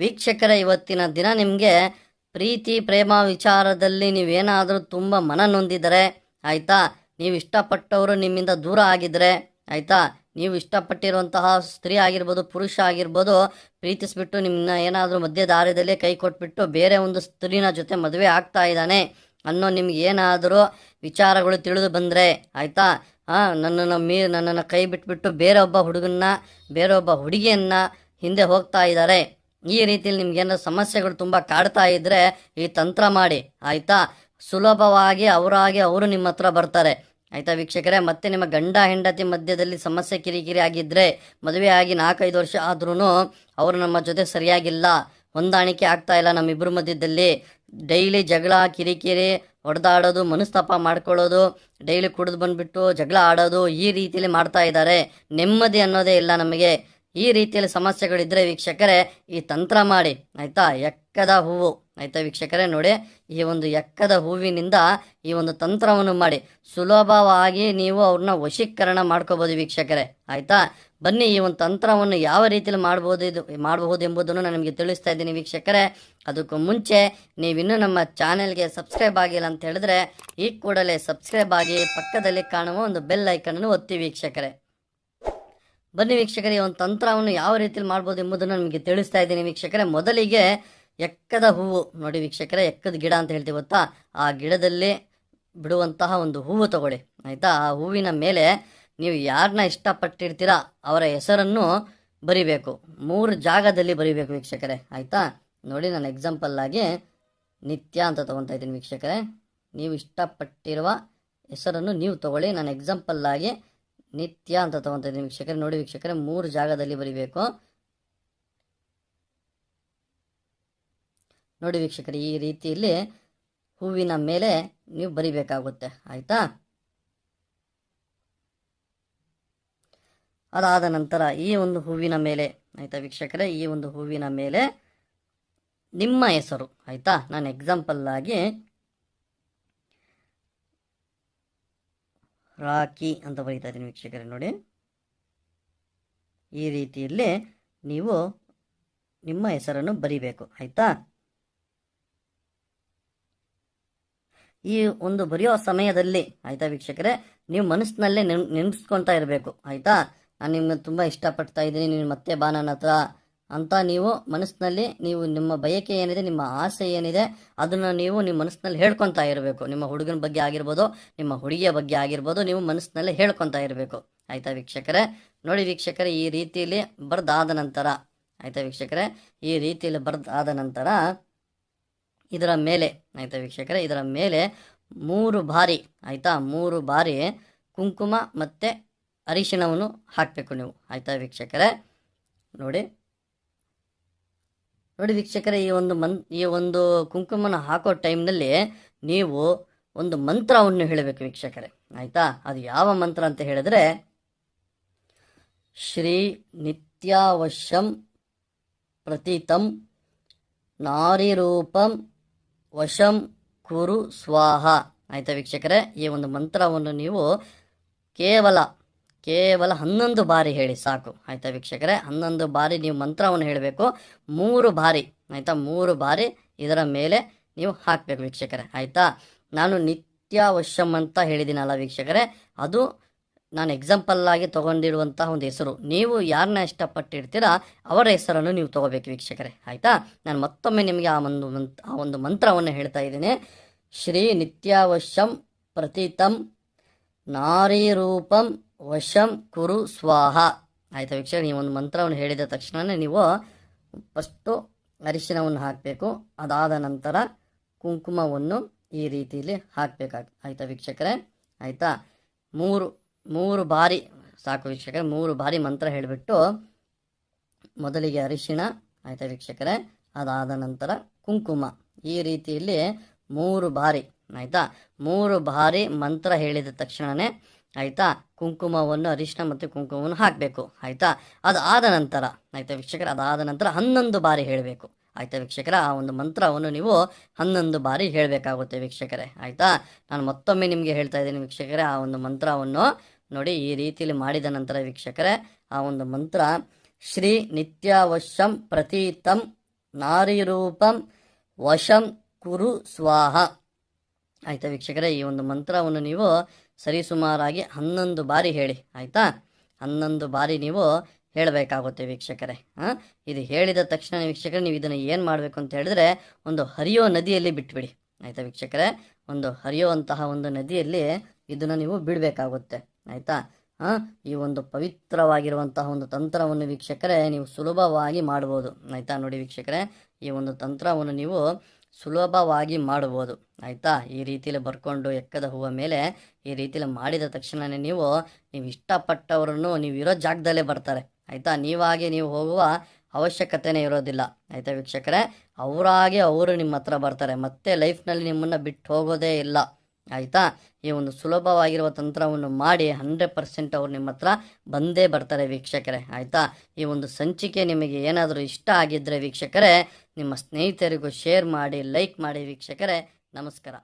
ವೀಕ್ಷಕರ, ಇವತ್ತಿನ ದಿನ ನಿಮಗೆ ಪ್ರೀತಿ, ಪ್ರೇಮ ವಿಚಾರದಲ್ಲಿ ನೀವೇನಾದರೂ ತುಂಬ ಮನ ನೊಂದಿದರೆ, ಆಯಿತಾ? ನೀವು ಇಷ್ಟಪಟ್ಟವರು ನಿಮ್ಮಿಂದ ದೂರ ಆಗಿದ್ರೆ, ಆಯಿತಾ? ನೀವು ಇಷ್ಟಪಟ್ಟಿರುವಂತಹ ಸ್ತ್ರೀ ಆಗಿರ್ಬೋದು, ಪುರುಷ ಆಗಿರ್ಬೋದು, ಪ್ರೀತಿಸ್ಬಿಟ್ಟು ನಿಮ್ಮನ್ನ ಏನಾದರೂ ಮಧ್ಯ ದಾರಿಯಲ್ಲಿ ಕೈ ಕೊಟ್ಬಿಟ್ಟು ಬೇರೆ ಒಂದು ಸ್ತ್ರೀನ ಜೊತೆ ಮದುವೆ ಆಗ್ತಾ ಇದ್ದಾನೆ ಅನ್ನೋ ನಿಮ್ಗೆ ಏನಾದರೂ ವಿಚಾರಗಳು ತಿಳಿದು ಬಂದರೆ, ಆಯಿತಾ? ಹಾಂ ನನ್ನನ್ನು ಮೀ, ನನ್ನನ್ನು ಕೈ ಬಿಟ್ಬಿಟ್ಟು ಬೇರೆ ಒಬ್ಬ ಹುಡುಗನ್ನ ಬೇರೆ ಒಬ್ಬ ಹುಡುಗಿಯನ್ನ ಹಿಂದೆ ಹೋಗ್ತಾ ಇದ್ದಾರೆ. ಈ ರೀತಿಯಲ್ಲಿ ನಿಮ್ಗೇನೋ ಸಮಸ್ಯೆಗಳು ತುಂಬ ಕಾಡ್ತಾ ಇದ್ದರೆ ಈ ತಂತ್ರ ಮಾಡಿ, ಆಯಿತಾ? ಸುಲಭವಾಗಿ ಅವರಾಗಿ ಅವರು ನಿಮ್ಮ ಹತ್ರ ಬರ್ತಾರೆ. ಆಯಿತಾ ವೀಕ್ಷಕರೇ? ಮತ್ತೆ ನಿಮ್ಮ ಗಂಡ ಹೆಂಡತಿ ಮಧ್ಯದಲ್ಲಿ ಸಮಸ್ಯೆ ಕಿರಿಕಿರಿ ಆಗಿದ್ದರೆ ಮದುವೆ ಆಗಿ ನಾಲ್ಕೈದು ವರ್ಷ ಆದ್ರೂ ಅವರು ನಮ್ಮ ಜೊತೆ ಸರಿಯಾಗಿಲ್ಲ. ಹೊಂದಾಣಿಕೆ ಆಗ್ತಾ ಇಲ್ಲ ನಮ್ಮಿಬ್ಬರ ಮಧ್ಯದಲ್ಲಿ. ಡೈಲಿ ಜಗಳ, ಕಿರಿಕಿರಿ ಹೊಡೆದಾಡೋದು ಮನಸ್ತಾಪ ಮಾಡ್ಕೊಳ್ಳೋದು, ಡೈಲಿ ಕುಡಿದು ಬಂದುಬಿಟ್ಟು ಜಗಳ ಆಡೋದು ಈ ರೀತಿಯಲ್ಲಿ ಮಾಡ್ತಾ ಇದ್ದಾರೆ. ನೆಮ್ಮದಿ ಅನ್ನೋದೇ ಇಲ್ಲ ನಮಗೆ. ಈ ರೀತಿಯಲ್ಲಿ ಸಮಸ್ಯೆಗಳಿದ್ರೆ ವೀಕ್ಷಕರೇ, ಈ ತಂತ್ರ ಮಾಡಿ, ಆಯಿತಾ? ಎಕ್ಕದ ಹೂವು. ಆಯಿತಾ ವೀಕ್ಷಕರೇ, ನೋಡಿ, ಈ ಒಂದು ಎಕ್ಕದ ಹೂವಿನಿಂದ ಈ ಒಂದು ತಂತ್ರವನ್ನು ಮಾಡಿ, ಸುಲಭವಾಗಿ ನೀವು ಅವ್ರನ್ನ ವಶೀಕರಣ ಮಾಡ್ಕೋಬೋದು ವೀಕ್ಷಕರೇ. ಆಯಿತಾ? ಬನ್ನಿ, ಈ ಒಂದು ತಂತ್ರವನ್ನು ಯಾವ ರೀತಿಯಲ್ಲಿ ಮಾಡ್ಬೋದು ಇದು, ಮಾಡಬಹುದು ಎಂಬುದನ್ನು ನಾನು ನಿಮಗೆ ತಿಳಿಸ್ತಾ ಇದ್ದೀನಿ ವೀಕ್ಷಕರೇ. ಅದಕ್ಕೂ ಮುಂಚೆ ನೀವಿನ್ನೂ ನಮ್ಮ ಚಾನೆಲ್ಗೆ ಸಬ್ಸ್ಕ್ರೈಬ್ ಆಗಿಲ್ಲ ಅಂತ ಹೇಳಿದ್ರೆ, ಈ ಕೂಡಲೇ ಸಬ್ಸ್ಕ್ರೈಬ್ ಆಗಿ ಪಕ್ಕದಲ್ಲಿ ಕಾಣುವ ಒಂದು ಬೆಲ್ ಐಕನನ್ನು ಒತ್ತಿ ವೀಕ್ಷಕರೇ. ಬನ್ನಿ ವೀಕ್ಷಕರೇ ಒಂದು ತಂತ್ರವನ್ನು ಯಾವ ರೀತಿಯಲ್ಲಿ ಮಾಡ್ಬೋದು ಎಂಬುದನ್ನು ನಿಮಗೆ ತಿಳಿಸ್ತಾ ಇದ್ದೀನಿ ವೀಕ್ಷಕರೇ. ಮೊದಲಿಗೆ ಎಕ್ಕದ ಹೂವು ನೋಡಿ ವೀಕ್ಷಕರೇ, ಎಕ್ಕದ ಗಿಡ ಅಂತ ಹೇಳ್ತೀವಿ ಗೊತ್ತಾ? ಆ ಗಿಡದಲ್ಲಿ ಬಿಡುವಂತಹ ಒಂದು ಹೂವು ತಗೊಳ್ಳಿ, ಆಯಿತಾ? ಆ ಹೂವಿನ ಮೇಲೆ ನೀವು ಯಾರನ್ನ ಇಷ್ಟಪಟ್ಟಿರ್ತೀರಾ ಅವರ ಹೆಸರನ್ನು ಬರಿಬೇಕು. ಮೂರು ಜಾಗದಲ್ಲಿ ಬರಿಬೇಕು ವೀಕ್ಷಕರೇ, ಆಯಿತಾ? ನೋಡಿ ನಾನು ಎಕ್ಸಾಂಪಲ್ಲಾಗಿ ನಿತ್ಯ ಅಂತ ತೊಗೊತಾ ಇದ್ದೀನಿ ವೀಕ್ಷಕರೇ. ನೀವು ಇಷ್ಟಪಟ್ಟಿರುವ ಹೆಸರನ್ನು ನೀವು ತಗೊಳ್ಳಿ. ನಾನು ಎಕ್ಸಾಂಪಲ್ ಆಗಿ ನಿತ್ಯ ಅಂತ ತಗೊಂತ ಇದ್ದೀನಿ ವೀಕ್ಷಕರೇ. ನೋಡಿ ವೀಕ್ಷಕರೇ, ಮೂರು ಜಾಗದಲ್ಲಿ ಬರಿಬೇಕು. ನೋಡಿ ವೀಕ್ಷಕರೇ, ಈ ರೀತಿಯಲ್ಲಿ ಹೂವಿನ ಮೇಲೆ ನೀವು ಬರಿಬೇಕಾಗುತ್ತೆ. ಆಯಿತಾ? ಅದಾದ ನಂತರ ಈ ಒಂದು ಹೂವಿನ ಮೇಲೆ, ಆಯಿತಾ ವೀಕ್ಷಕರೇ, ಈ ಒಂದು ಹೂವಿನ ಮೇಲೆ ನಿಮ್ಮ ಹೆಸರು, ಆಯಿತಾ? ನಾನು ಎಕ್ಸಾಂಪಲ್ ಆಗಿ ರಾಕಿ ಅಂತ ಬರೀತಾ ಇದ್ದೀನಿ ವೀಕ್ಷಕರೇ ನೋಡಿ. ಈ ರೀತಿಯಲ್ಲಿ ನೀವು ನಿಮ್ಮ ಹೆಸರನ್ನು ಬರಿಬೇಕು, ಆಯಿತಾ? ಈ ಒಂದು ಬರೆಯೋ ಸಮಯದಲ್ಲಿ, ಆಯಿತಾ ವೀಕ್ಷಕರೇ? ನೀವು ಮನಸ್ಸಿನಲ್ಲೇ ನೆನ್ ನೆನೆಸ್ಕೊತಾ ಇರಬೇಕು, ಆಯಿತಾ? ನಾನು ನಿಮ್ಗೆ ತುಂಬ ಇಷ್ಟಪಡ್ತಾ ಇದ್ದೀನಿ, ನೀನು ಮತ್ತೆ ಬಾ ಹತ್ರ. ಅಂತ ನೀವು ಮನಸ್ಸಿನಲ್ಲಿ ನೀವು ನಿಮ್ಮ ಬಯಕೆ ಏನಿದೆ, ನಿಮ್ಮ ಆಸೆ ಏನಿದೆ, ಅದನ್ನು ನೀವು ನಿಮ್ಮ ಮನಸ್ಸಿನಲ್ಲಿ ಹೇಳ್ಕೊತಾ ಇರಬೇಕು. ನಿಮ್ಮ ಹುಡುಗನ ಬಗ್ಗೆ ಆಗಿರ್ಬೋದು, ನಿಮ್ಮ ಹುಡುಗಿಯ ಬಗ್ಗೆ ಆಗಿರ್ಬೋದು, ನೀವು ಮನಸ್ಸಿನಲ್ಲಿ ಹೇಳ್ಕೊತಾ ಇರಬೇಕು. ಆಯಿತಾ ವೀಕ್ಷಕರೇ? ನೋಡಿ ವೀಕ್ಷಕರೇ, ಈ ರೀತಿಯಲ್ಲಿ ಬರೆದಾದ ನಂತರ, ಆಯಿತಾ ವೀಕ್ಷಕರೇ? ಈ ರೀತಿಯಲ್ಲಿ ಬರ್ದಾದ ನಂತರ, ಇದರ ಮೇಲೆ, ಆಯಿತಾ ವೀಕ್ಷಕರೇ? ಇದರ ಮೇಲೆ ಮೂರು ಬಾರಿ, ಆಯಿತಾ? ಮೂರು ಬಾರಿ ಕುಂಕುಮ ಮತ್ತು ಅರಿಶಿಣವನ್ನು ಹಾಕಬೇಕು ನೀವು. ಆಯಿತಾ ವೀಕ್ಷಕರೇ? ನೋಡಿ ನೋಡಿ ವೀಕ್ಷಕರೇ, ಈ ಒಂದು ಮನ್, ಈ ಒಂದು ಕುಂಕುಮನ ಹಾಕೋ ಟೈಮ್ನಲ್ಲಿ ನೀವು ಒಂದು ಮಂತ್ರವನ್ನು ಹೇಳಬೇಕು ವೀಕ್ಷಕರೇ. ಆಯಿತಾ? ಅದು ಯಾವ ಮಂತ್ರ ಅಂತ ಹೇಳಿದ್ರೆ, ಶ್ರೀ ನಿತ್ಯಾವಶ್ಯಂ ಪ್ರತೀತಂ ನಾರಿರೂಪಂ ವಶಂ ಕುರು ಸ್ವಾಹ. ಆಯಿತಾ ವೀಕ್ಷಕರೇ, ಈ ಒಂದು ಮಂತ್ರವನ್ನು ನೀವು ಕೇವಲ ಕೇವಲ ಹನ್ನೊಂದು ಬಾರಿ ಹೇಳಿ, ಸಾಕು. ಆಯಿತಾ ವೀಕ್ಷಕರೇ? ಹನ್ನೊಂದು ಬಾರಿ ನೀವು ಮಂತ್ರವನ್ನು ಹೇಳಬೇಕು. ಮೂರು ಬಾರಿ, ಆಯಿತಾ? ಮೂರು ಬಾರಿ ಇದರ ಮೇಲೆ ನೀವು ಹಾಕಬೇಕು ವೀಕ್ಷಕರೇ, ಆಯಿತಾ? ನಾನು ನಿತ್ಯಾವಶ್ಯಂ ಅಂತ ಹೇಳಿದ್ದೀನಲ್ಲ ವೀಕ್ಷಕರೇ, ಅದು ನಾನು ಎಕ್ಸಾಂಪಲ್ಲಾಗಿ ತೊಗೊಂಡಿರುವಂತಹ ಒಂದು ಹೆಸರು. ನೀವು ಯಾರನ್ನ ಇಷ್ಟಪಟ್ಟಿರ್ತೀರಾ, ಅವರ ಹೆಸರನ್ನು ನೀವು ತಗೋಬೇಕು ವೀಕ್ಷಕರೇ, ಆಯಿತಾ? ನಾನು ಮತ್ತೊಮ್ಮೆ ನಿಮಗೆ ಆ ಒಂದು ಮಂತ್, ಆ ಒಂದು ಮಂತ್ರವನ್ನು ಹೇಳ್ತಾ ಇದ್ದೀನಿ. ಶ್ರೀ ನಿತ್ಯಾವಶ್ಯಂ ಪ್ರತೀತಂ ನಾರೀರೂಪಂ ವಶಂ ಕುರು ಸ್ವಾಹ. ಆಯಿತಾ ವೀಕ್ಷಕ ನೀವು ಒಂದು ಮಂತ್ರವನ್ನು ಹೇಳಿದ ತಕ್ಷಣವೇ ನೀವು ಫಸ್ಟು ಅರಿಶಿನವನ್ನು ಹಾಕಬೇಕು. ಅದಾದ ನಂತರ ಕುಂಕುಮವನ್ನು ಈ ರೀತಿಯಲ್ಲಿ ಹಾಕಬೇಕಾಗ, ಆಯಿತಾ ವೀಕ್ಷಕರೇ? ಆಯಿತಾ? ಮೂರು ಮೂರು ಬಾರಿ, ಸಾಕು ವೀಕ್ಷಕರೇ, ಮೂರು ಬಾರಿ ಮಂತ್ರ ಹೇಳಿಬಿಟ್ಟು ಮೊದಲಿಗೆ ಅರಿಶಿಣ, ಆಯಿತಾ ವೀಕ್ಷಕರೇ? ಅದಾದ ನಂತರ ಕುಂಕುಮ. ಈ ರೀತಿಯಲ್ಲಿ ಮೂರು ಬಾರಿ, ಆಯಿತಾ? ಮೂರು ಬಾರಿ ಮಂತ್ರ ಹೇಳಿದ ತಕ್ಷಣವೇ ಆಯಿತಾ? ಕುಂಕುಮವನ್ನು ಅರಿಶಿನ ಮತ್ತು ಕುಂಕುಮವನ್ನು ಹಾಕಬೇಕು. ಆಯಿತಾ? ಅದಾದ ನಂತರ, ಆಯಿತಾ ವೀಕ್ಷಕರ? ಅದಾದ ನಂತರ ಹನ್ನೊಂದು ಬಾರಿ ಹೇಳಬೇಕು. ಆಯಿತಾ ವೀಕ್ಷಕರ? ಆ ಒಂದು ಮಂತ್ರವನ್ನು ನೀವು ಹನ್ನೊಂದು ಬಾರಿ ಹೇಳಬೇಕಾಗುತ್ತೆ ವೀಕ್ಷಕರೇ. ಆಯಿತಾ? ನಾನು ಮತ್ತೊಮ್ಮೆ ನಿಮಗೆ ಹೇಳ್ತಾ ಇದ್ದೀನಿ ವೀಕ್ಷಕರೇ, ಆ ಒಂದು ಮಂತ್ರವನ್ನು ನೋಡಿ ಈ ರೀತಿಯಲ್ಲಿ ಮಾಡಿದ ನಂತರ ವೀಕ್ಷಕರೇ, ಆ ಒಂದು ಮಂತ್ರ, ಶ್ರೀ ನಿತ್ಯಾವಶ್ಯಂ ಪ್ರತೀತಂ ನಾರಿರೂಪಂ ವಶಂ ಕುರು ಸ್ವಾಹ. ಆಯಿತಾ ವೀಕ್ಷಕರೇ, ಈ ಒಂದು ಮಂತ್ರವನ್ನು ನೀವು ಸರಿಸುಮಾರಾಗಿ ಹನ್ನೊಂದು ಬಾರಿ ಹೇಳಿ. ಆಯಿತಾ? ಹನ್ನೊಂದು ಬಾರಿ ನೀವು ಹೇಳಬೇಕಾಗುತ್ತೆ ವೀಕ್ಷಕರೇ. ಹಾಂ ಇದು ಹೇಳಿದ ತಕ್ಷಣ ವೀಕ್ಷಕರೇ, ನೀವು ಇದನ್ನು ಏನು ಮಾಡಬೇಕು ಅಂತ ಹೇಳಿದ್ರೆ, ಒಂದು ಹರಿಯೋ ನದಿಯಲ್ಲಿ ಬಿಟ್ಬಿಡಿ. ಆಯಿತಾ ವೀಕ್ಷಕರೇ? ಒಂದು ಹರಿಯುವಂತಹ ಒಂದು ನದಿಯಲ್ಲಿ ಇದನ್ನು ನೀವು ಬಿಡಬೇಕಾಗುತ್ತೆ. ಆಯಿತಾ? ಹಾಂ ಈ ಒಂದು ಪವಿತ್ರವಾಗಿರುವಂತಹ ಒಂದು ತಂತ್ರವನ್ನು ವೀಕ್ಷಕರೇ, ನೀವು ಸುಲಭವಾಗಿ ಮಾಡ್ಬೋದು. ಆಯಿತಾ ನೋಡಿ ವೀಕ್ಷಕರೇ, ಈ ಒಂದು ತಂತ್ರವನ್ನು ನೀವು ಸುಲಭವಾಗಿ ಮಾಡ್ಬೋದು. ಆಯಿತಾ? ಈ ರೀತಿಯಲ್ಲಿ ಬರ್ಕೊಂಡು ಎಕ್ಕದ ಹೂವ ಮೇಲೆ ಈ ರೀತಿಯಲ್ಲಿ ಮಾಡಿದ ತಕ್ಷಣವೇ ನೀವು ನೀವು ಇಷ್ಟಪಟ್ಟವರನ್ನು ನೀವು ಇರೋ ಜಾಗದಲ್ಲೇ ಬರ್ತಾರೆ. ಆಯಿತಾ? ನೀವಾಗಿ ನೀವು ಹೋಗುವ ಅವಶ್ಯಕತೆನೇ ಇರೋದಿಲ್ಲ. ಆಯಿತಾ ವೀಕ್ಷಕರೇ? ಅವರಾಗೆ ಅವರು ನಿಮ್ಮ ಹತ್ರ ಬರ್ತಾರೆ. ಮತ್ತೆ ಲೈಫ್ನಲ್ಲಿ ನಿಮ್ಮನ್ನು ಬಿಟ್ಟು ಹೋಗೋದೇ ಇಲ್ಲ. ಆಯಿತಾ? ಈ ಒಂದು ಸುಲಭವಾಗಿರುವ ತಂತ್ರವನ್ನು ಮಾಡಿ ಹಂಡ್ರೆಡ್ ಪರ್ಸೆಂಟ್ ಅವ್ರು ನಿಮ್ಮ ಹತ್ರ ಬಂದೇ ಬರ್ತಾರೆ ವೀಕ್ಷಕರೇ. ಆಯಿತಾ? ಈ ಒಂದು ಸಂಚಿಕೆ ನಿಮಗೆ ಏನಾದರೂ ಇಷ್ಟ ಆಗಿದ್ದರೆ ವೀಕ್ಷಕರೇ ನಿಮ್ಮ ಸ್ನೇಹಿತರಿಗೂ ಶೇರ್ ಮಾಡಿ ಲೈಕ್ ಮಾಡಿ ವೀಕ್ಷಕರೇ ನಮಸ್ಕಾರ.